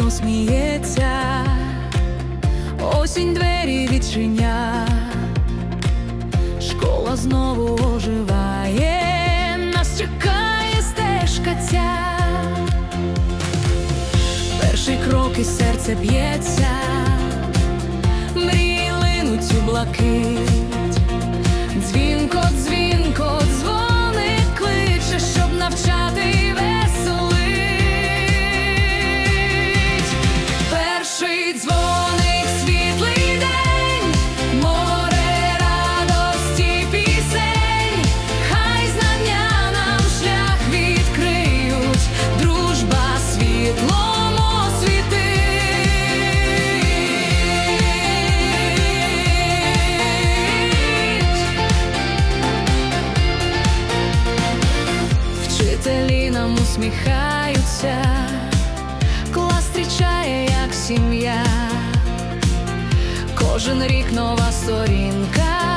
вікно сміється, осінь двері відчиня, школа знову оживає, нас чекає стежка ця. Перші кроки серце б'ється, Вчителі нам усміхаються, клас зустрічає як сім'я, кожен рік нова сторінка,